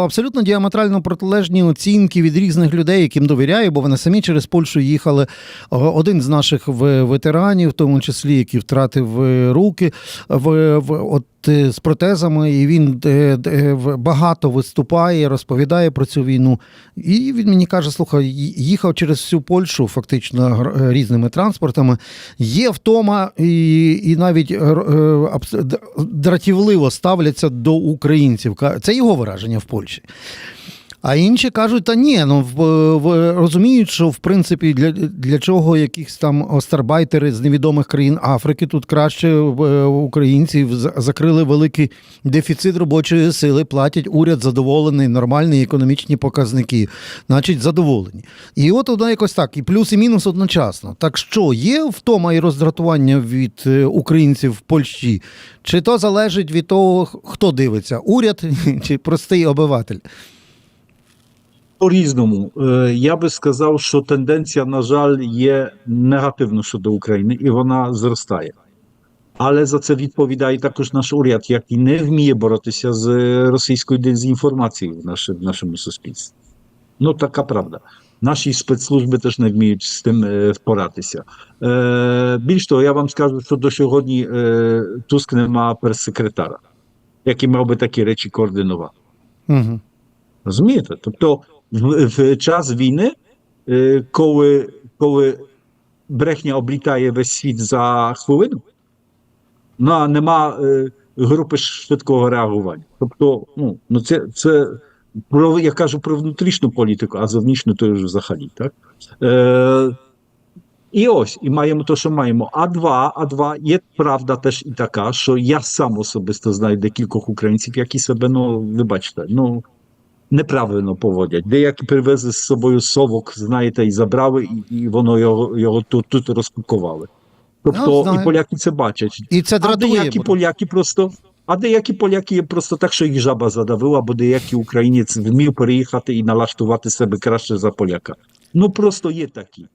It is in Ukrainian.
Абсолютно діаметрально протилежні оцінки від різних людей, яким довіряю, бо вони самі через Польщу їхали. Один з наших ветеранів, в тому числі, який втратив е, руки в, в от з протезами, і він е, е, багато виступає, розповідає про цю війну. І він мені каже: слухай, їхав через всю Польщу, фактично е, різними транспортами. Є втома, і, і навіть е, е, дратівливо ставляться до українців. Це його вираження в Польщі. А інші кажуть, та ні, ну в, в, розуміють, що в принципі для, для чого якісь там остарбайтери з невідомих країн Африки тут краще е, українців за- закрили великий дефіцит робочої сили, платять уряд задоволений, нормальні економічні показники, значить задоволені. І от воно якось так, і плюс, і мінус одночасно. Так що є втома і роздратування від е, українців в Польщі? Чи то залежить від того, хто дивиться, уряд чи простий обиватель? По-різному. Е, Я би сказав, що тенденція, на жаль, є негативна щодо України, і вона зростає. Але за це відповідає також наш уряд, який не вміє боротися з російською дезінформацією в нашому, в нашому суспільстві. Ну, така правда. Наші спецслужби теж не вміють з тим е, впоратися. Е, більш того, я вам скажу, що до сьогодні е, Туск не має прес-секретара, який мав би такі речі координувати. Угу. Розумієте? Тобто в, в час війни, коли, коли брехня облітає весь світ за хвилину, ну, а нема групи швидкого реагування. Тобто, ну, ну це, це про, я кажу про внутрішню політику, а зовнішню то вже взагалі. Так? Е, і ось, і маємо те, що маємо. А два, а два, є правда теж і така, що я сам особисто знаю декількох українців, які себе, ну, ви бачите, ну, неправильно поводять. Деякі привезли з собою совок, знаєте, і забрали, і, і воно його, його тут, тут розпакували. Ну, Тобто, ну, і поляки це бачать. І це А деякі поляки просто. А деякі поляки є просто так, що їх жаба задавила, бо деякі українець вмів переїхати і налаштувати себе краще за поляка. Ну просто є такі.